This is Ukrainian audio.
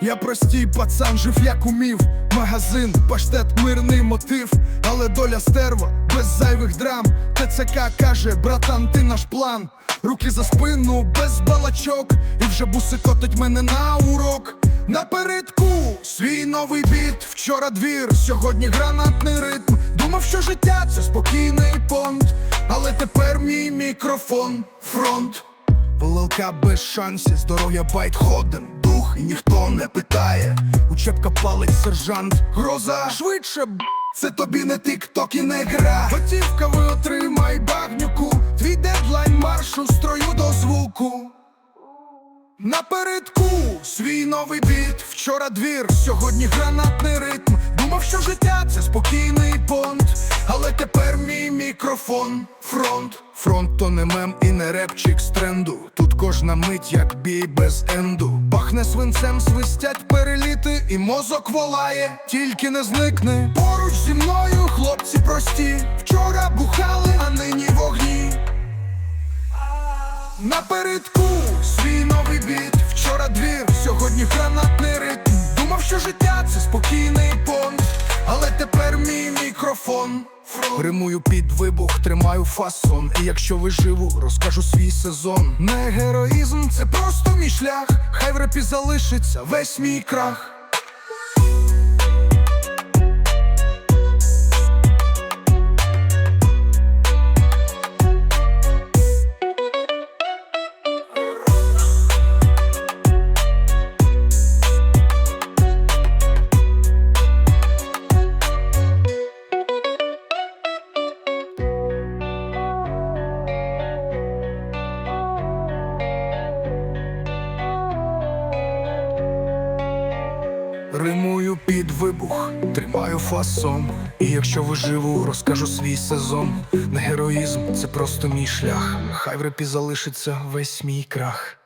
Я простій пацан жив як умів. Магазин, паштет, мирний мотив, але доля стерва без зайвих драм. ТЦК каже, братан, ти наш план. Руки за спину, без балачок, і вже буси котить мене на урок. Напередку свій новий біт. Вчора двір, сьогодні гранатний ритм. Думав, що життя це спокійний понт, але тепер мій мікрофон, фронт. Волалка без шансів, здоров'я байт дух і ніхто не питає. Учебка палить сержант, гроза швидше б. Це тобі не тік-ток і не гра. Готівка ви отримай багнюку. Твій дедлайн маршу строю до звуку. Напередку свій новий біт. Вчора двір, сьогодні гранатний ритм. Думав, що життя це спокійний понт, але тепер мій мікрофон, фронт. Фронт то не мем і не репчик з тренду. Тут кожна мить, як бій без енду. Пахне свинцем, свистять переліти, і мозок волає, тільки не зникне. Поруч зі мною хлопці прості. Вчора бухали, а нині вогні. Напередку свій новий біт. Вчора двір, сьогодні гранатний ритм. Думав, що життя це спокійний мій мікрофон. Римую під вибух, тримаю фасон. І якщо виживу, розкажу свій сезон. Не героїзм, це просто мій шлях. Хай в репі залишиться весь мій крах. Римую під вибух, тримаю фасон. І якщо виживу, розкажу свій сезон. Не героїзм, це просто мій шлях. Хай в репі залишиться весь мій крах.